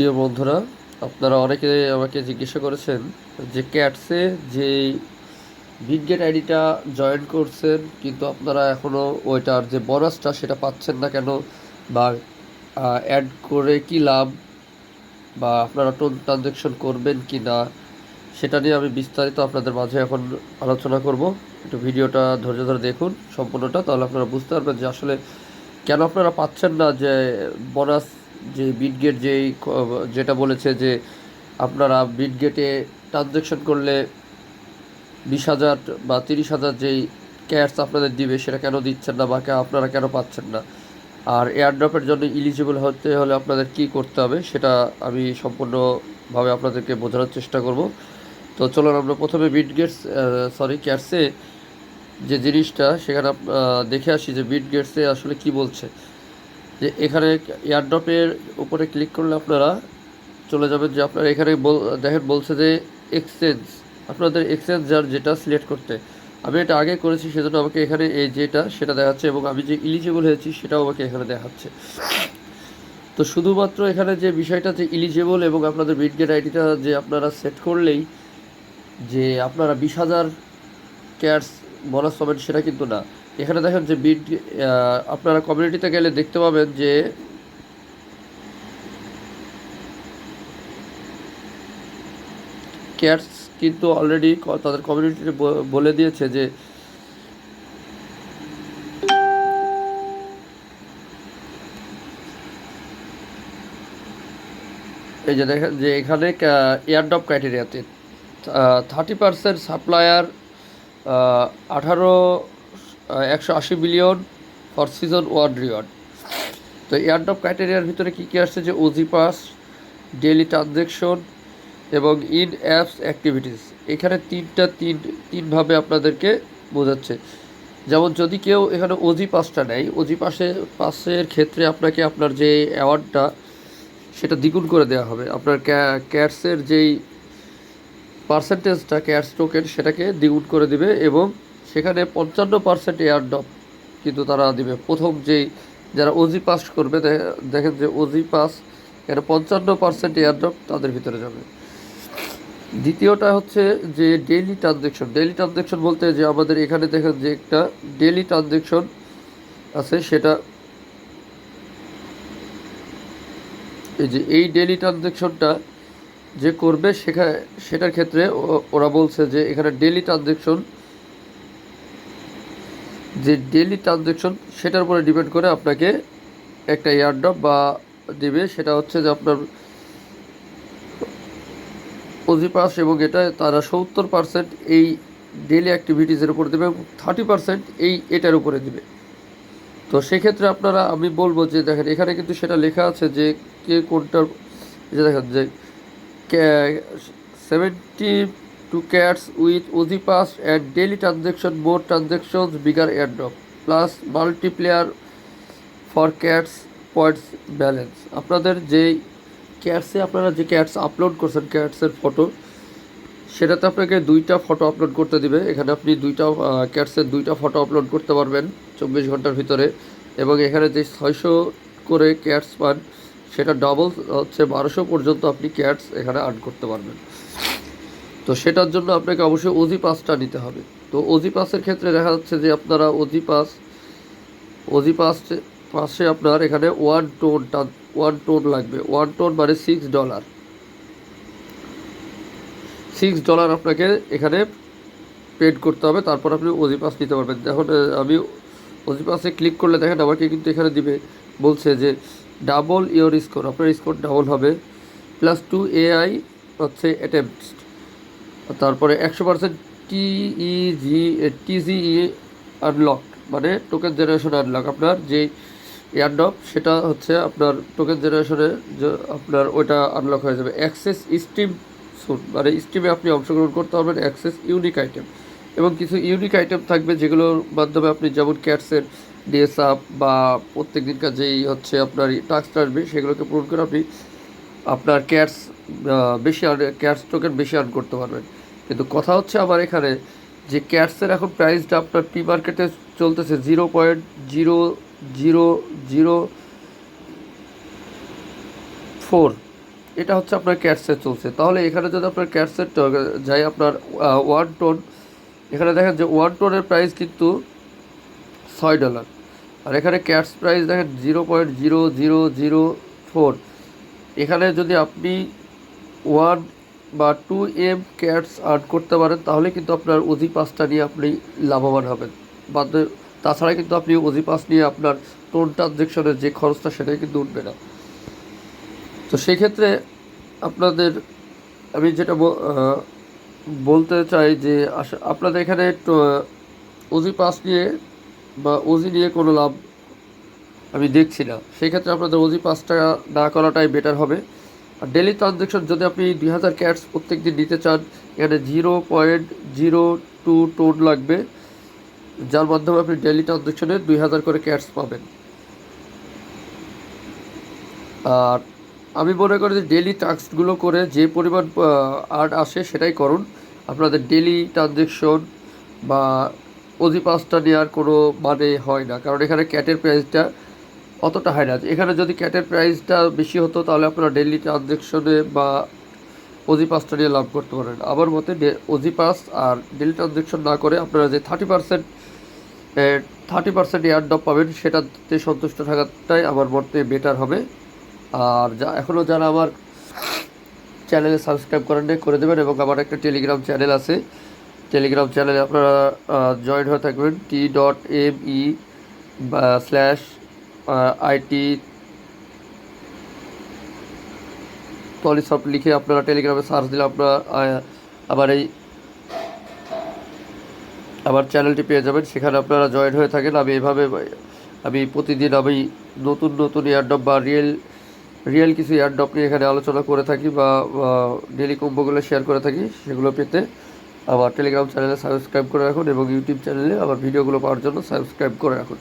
প্রিয় বন্ধুরা, আপনারা অনেকে আমাকে জিজ্ঞাসা করেছেন যে ক্যাটসে যে বিটগেট আইডিটা জয়েন করছেন, কিন্তু আপনারা এখনও ওইটার যে বোনাসটা সেটা পাচ্ছেন না কেন? বা অ্যাড করে কি লাভ? বা, আপনারা টোন ট্রানজ্যাকশন করবেন কি না? সেটা নিয়ে আমি বিস্তারিত আপনাদের মাঝে এখন আলোচনা করব। একটু ভিডিওটা ধৈর্য ধরে দেখুন সম্পূর্ণটা, তাহলে আপনারা বুঝতে পারবেন যে আসলে কেন আপনারা পাচ্ছেন না যে বোনাস যে বিটগেট যেই যেটা বলেছে যে আপনারা বিটগেটে ট্রানজ্যাকশন করলে বিশ হাজার বা তিরিশ হাজার যেই ক্যাশ আপনাদের দিবে, সেটা কেন দিচ্ছেন না বা আপনারা কেন পাচ্ছেন না? আর এয়ারড্রপের জন্য ইলিজিবল হতে হলে আপনাদের কি করতে হবে, সেটা আমি সম্পূর্ণভাবে আপনাদেরকে বোঝানোর চেষ্টা করব। তো চলুন, আমরা প্রথমে বিটগেটস সরি ক্যাটসে যে জিনিসটা, সেখানে দেখে আসি যে বিটগেটসে আসলে কি বলছে। যে এখানে এয়ারড্রপের উপরে ক্লিক করলে আপনারা চলে যাবেন যে আপনারা এখানে দেখেন বলছে যে এক্সচেঞ্জ আপনাদের এক্সচেঞ্জ যার যেটা সিলেক্ট করতে। আমি এটা আগে করেছি, সেজন্য আমাকে এখানে এই যেটা, সেটা দেখাচ্ছে এবং আমি যে ইলিজিবল হয়েছি, সেটাও আমাকে এখানে দেখাচ্ছে। তো শুধুমাত্র এখানে যে বিষয়টা যে ইলিজিবল এবং আপনাদের বিটগেট আইডিটা যে আপনারা সেট করলেই, যে আপনারা বিশ হাজার ক্যাশ বোনাস পাবেন, সেটা কিন্তু না। এখানে দেখেন যে বিট আপনারা কমিউনিটিতে গেলে দেখতে পাবেন যে ক্যাটস কিন্তু অলরেডি তাদের কমিউনিটিতে বলে দিয়েছে যে এই যে দেখেন যে এখানে এয়ারড্রপ ক্রাইটেরিয়াতে থার্টি পার্সেন্ট সাপ্লায়ার আঠারো একশো আশি billion for season one reward তো এয়ারড্রপ ক্রাইটেরিয়ার ভিতরে কী কী আসছে? যে ওজি পাস ডেলি ট্রানজ্যাকশন এবং ইন অ্যাপস অ্যাক্টিভিটিস এখানে তিনটা, তিন তিনভাবে আপনাদেরকে বোঝাচ্ছে। যেমন যদি কেউ এখানে ওজি পাসটা নেয় ওজি পাসে পাসের ক্ষেত্রে আপনাকে আপনার যে অ্যাওয়ার্ডটা সেটা দ্বিগুণ করে দেওয়া হবে। আপনার ক্যাটসের যেই পার্সেন্টেজটা ক্যাটস টোকেন সেটাকে দ্বিগুণ করে দিবে এবং সেখানে পঞ্চান্ন পার্সেন্ট এয়ারড্রপ কিন্তু তারা দিবে। প্রথম যেই যারা ওজি পাস করবে দেখেন যে ওজি পাস এখানে পঞ্চান্ন পার্সেন্ট এয়ারড্রপ তাদের ভিতরে যাবে। দ্বিতীয়টা হচ্ছে যে ডেইলি ট্রানজ্যাকশন ডেইলি ট্রানজ্যাকশন বলতে যে আমাদের এখানে দেখেন যে একটা ডেইলি ট্রানজ্যাকশন আছে, সেটা এই যে এই ডেইলি ট্রানজ্যাকশনটা যে করবে সেখানে সেটার ক্ষেত্রে ওরা বলছে যে এখানে ডেইলি ট্রানজ্যাকশন যে ডেইলি ট্রানজ্যাকশন সেটার উপরে ডিপেন্ড করে আপনাকে একটা এয়ারড্রপ বা দেবে, সেটা হচ্ছে যে আপনার ওজি পাস এবং এটা তারা সত্তর পার্সেন্ট এই ডেইলি অ্যাক্টিভিটিসের উপর দেবে এবং থার্টি পার্সেন্ট এই এটার উপরে দেবে। তো সেক্ষেত্রে আপনারা, আমি বলব যে দেখেন, এখানে কিন্তু সেটা লেখা আছে যে কে কোনটার, যে দেখেন যে seventy two cats with OG pass and daily transaction more transactions bigger airdrop plus multiplier for cats points balance আপনাদের যেই ক্যাটসে আপনারা যে ক্যাটস আপলোড করছেন ক্যাটসের ফটো সেটাতে আপনাকে দুইটা ফটো আপলোড করতে দিবে। এখানে আপনি দুইটা ক্যাটসের দুইটা ফটো আপলোড করতে পারবেন চব্বিশ ঘণ্টার ভিতরে। এবং এখানে যে ছয়শো করে ক্যাটস পান, সেটা ডবল হচ্ছে বারোশো পর্যন্ত আপনি ক্যাটস এখানে আর্ন করতে পারবেন। তো সেটার জন্য আপনাকে অবশ্যই ওজি পাসটা নিতে হবে। তো ওজি পাসের ক্ষেত্রে দেখা যাচ্ছে যে আপনারা ওজি পাস ওজি পাস পাশে আপনার এখানে ওয়ান টোন ওয়ান টোন লাগবে। ওয়ান টোন মানে সিক্স ডলার সিক্স ডলার আপনাকে এখানে পেড করতে হবে, তারপর আপনি ওজি পাস নিতে পারবেন। এখন আমি ওজি পাসে ক্লিক করলে দেখেন, আমাকে কিন্তু এখানে দিবে, বলছে যে ডাবল ইওর স্কোর আপনার স্কোর ডাবল হবে প্লাস টু এআই হচ্ছে অ্যাটেম্পস তারপরে একশো পার্সেন্ট টিইজি টিজিই আনলক মানে টোকেন জেনারেশন আনলক আপনার যে এয়ারডপ সেটা হচ্ছে আপনার টোকেন জেনারেশনে আপনার ওইটা আনলক হয়ে যাবে। অ্যাক্সেস স্টিম সুট মানে স্ট্রিমে আপনি অংশগ্রহণ করতে পারবেন অ্যাক্সেস ইউনিক আইটেম এবং কিছু ইউনিক আইটেম থাকবে যেগুলোর মাধ্যমে আপনি যেমন ক্যাটসের ডেস আপ বা প্রত্যেক দিনকার যেই হচ্ছে আপনার টাস্ক আসবে সেগুলোকে পূরণ করে আপনি আপনার ক্যাটস বেশি ক্যাটস টোকেন বেশি আর্ন করতে পারবেন। কিন্তু কথা হচ্ছে আমার এখানে যে ক্যাটসের এখন প্রাইসটা আপনার প্রি মার্কেটে চলতেছে zero point zero zero zero four এটা হচ্ছে আপনার ক্যাটসেট চলছে। তাহলে এখানে যদি আপনার ক্যাটসেট যাই আপনার ওয়ান টোন এখানে দেখেন যে ওয়ান টোনের প্রাইস কিন্তু ছয় ডলার আর এখানে ক্যাটস প্রাইস দেখেন zero point zero zero zero four এখানে যদি আপনি ওয়ান বা টু এম ক্যাটস আর্ন করতে পারেন, তাহলে কিন্তু আপনার ওজি পাসটা নিয়ে আপনি লাভবান হবেন। বাদ তাছাড়া কিন্তু আপনি ওজি পাস নিয়ে আপনার টোন ট্রানজেকশনের যে খরচটা, সেটাই কিন্তু উঠবে না। তো সেক্ষেত্রে আপনাদের আমি যেটা বলতে চাই যে আপনাদের এখানে ওজি পাস নিয়ে বা ওজি নিয়ে কোনো লাভ আমি দেখছি না। সেক্ষেত্রে আপনাদের ওজি পাসটা না করাটাই বেটার হবে। ডেলি ট্রানজ্যাকশন যদি আপনি দুই হাজার ক্যাটস প্রত্যেক দিন নিতে চান, এখানে zero point zero two TON লাগবে, যার মাধ্যমে আপনি ডেলি ট্রানজ্যাকশনে দুই হাজার করে ক্যাটস পাবেন। আর আমি মনে করি যে ডেলি টাস্কগুলো করে যে পরিমাণ আর্ট আসে সেটাই করুন। আপনাদের ডেলি ট্রানজ্যাকশন বা অজি পাসটা নেওয়ার কোনো মানে হয় না, কারণ এখানে ক্যাটের প্রাইসটা অতটা হয় না। এখানে যদি ক্যাটের প্রাইসটা বেশি হতো, তাহলে আপনারা ডেলি ট্রানজ্যাকশনে বা অজি পাসটা নিয়ে লাভ করতে পারেন। আমার মতে অজি পাস আর ডেলি ট্রানজ্যাকশন না করে আপনারা যে thirty percent thirty percent airdrop পাবেন, সেটাতে সন্তুষ্ট থাকাটাই আমার মতে বেটার হবে। আর যা এখনও যারা আমার চ্যানেলে সাবস্ক্রাইব করেন করে দেবেন এবং আমার একটা টেলিগ্রাম চ্যানেল আছে। টেলিগ্রাম চ্যানেলে আপনারা জয়েন হয়ে থাকবেন T dot M E slash IT পলিসপ লিখে আপনারা টেলিগ্রামে সার্চ দিলে আপনারা আমার এই আমার চ্যানেলটি পেয়ে যাবেন। সেখানে আপনারা জয়েন হয়ে থাকেন। আমি এভাবে, আমি প্রতিদিন আমি নতুন নতুন এয়ারডপ বা রিয়েল রিয়েল কিছু এয়ারডপ নিয়ে এখানে আলোচনা করে থাকি বা ডেলি কম্বোগুলো শেয়ার করে থাকি, সেগুলো পেতে আমার টেলিগ্রাম চ্যানেলে সাবস্ক্রাইব করে রাখুন এবং ইউটিউব চ্যানেলে আমার ভিডিওগুলো পাওয়ার জন্য সাবস্ক্রাইব করে রাখুন।